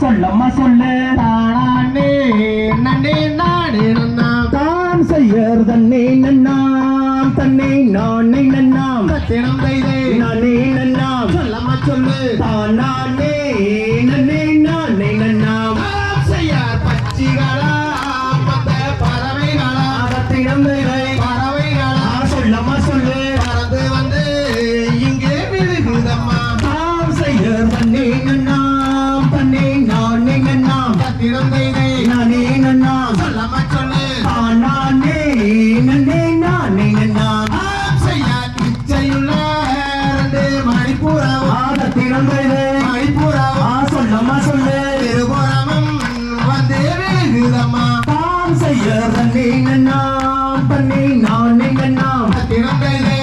சொல்லம்மா சொல்லு. தானே நன்னே நானே நன்னாம் தான் செய்யர் தன்னே நன்னாம் தன்னை நானே நன்னாம். சத்தினம் தைதை நானே நன்னாம். சொல்லம்மா சொல்லு. தானானே நானே கண்ணா திறந்ததே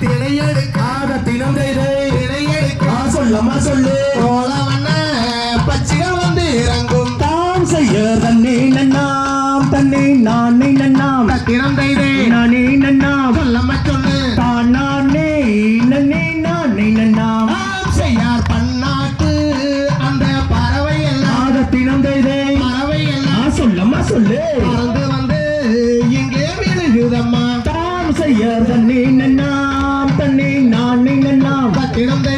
திணையெடுக்காத தினம் செய்தை திணையெடுக்கா சொல்லு கோலவண்ண பச்சிகள் வந்து இறங்கும் தாம் செய்ய தண்ணி நன்னாம். தண்ணி நான் நீ நன்னாம் தினம் செய்தை நான் நீ நன்னாம் சொல்லம்மா சொல்லு நான் நீ நன்னி நான் அந்த பறவை எல்லாம் தினம் செய்தை பறவை சொல்லு பறந்து வந்து இங்கே விழுகுதம்மா தாம் செய்ய தண்ணி நன்னா Get them there.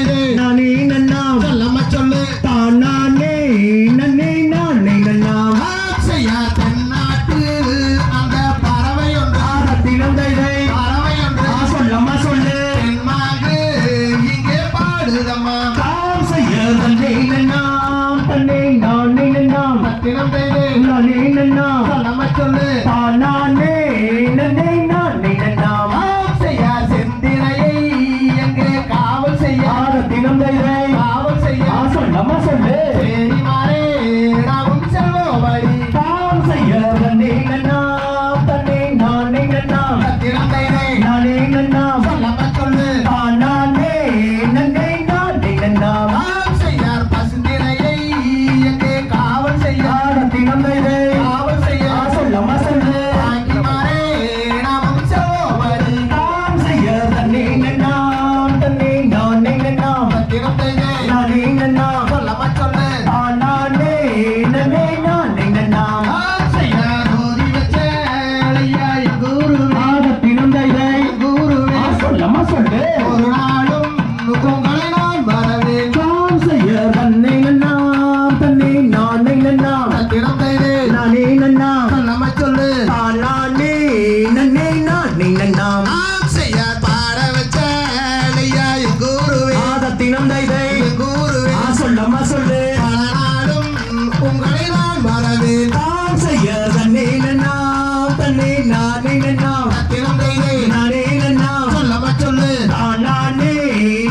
நானே நானே நன்னா நானே நன்னா சொல்லவா சொல்லு நானே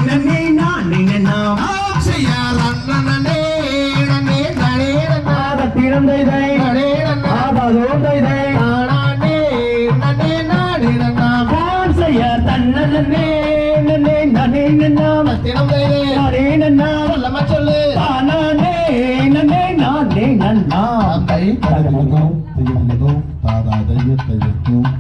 நன்னே நானே நன்னா திறம் தைதை ஆபாதோ தைதை நானே நன்னே நானே நன்னா கான் செய்ய தன்னே நன்னே நானே நன்னா திறம் தைதை நானே நன்னா சொல்லமா சொல்லு நானே நன்னே நானே நன்னா தை தகலகம் தகலகம் adayya taimako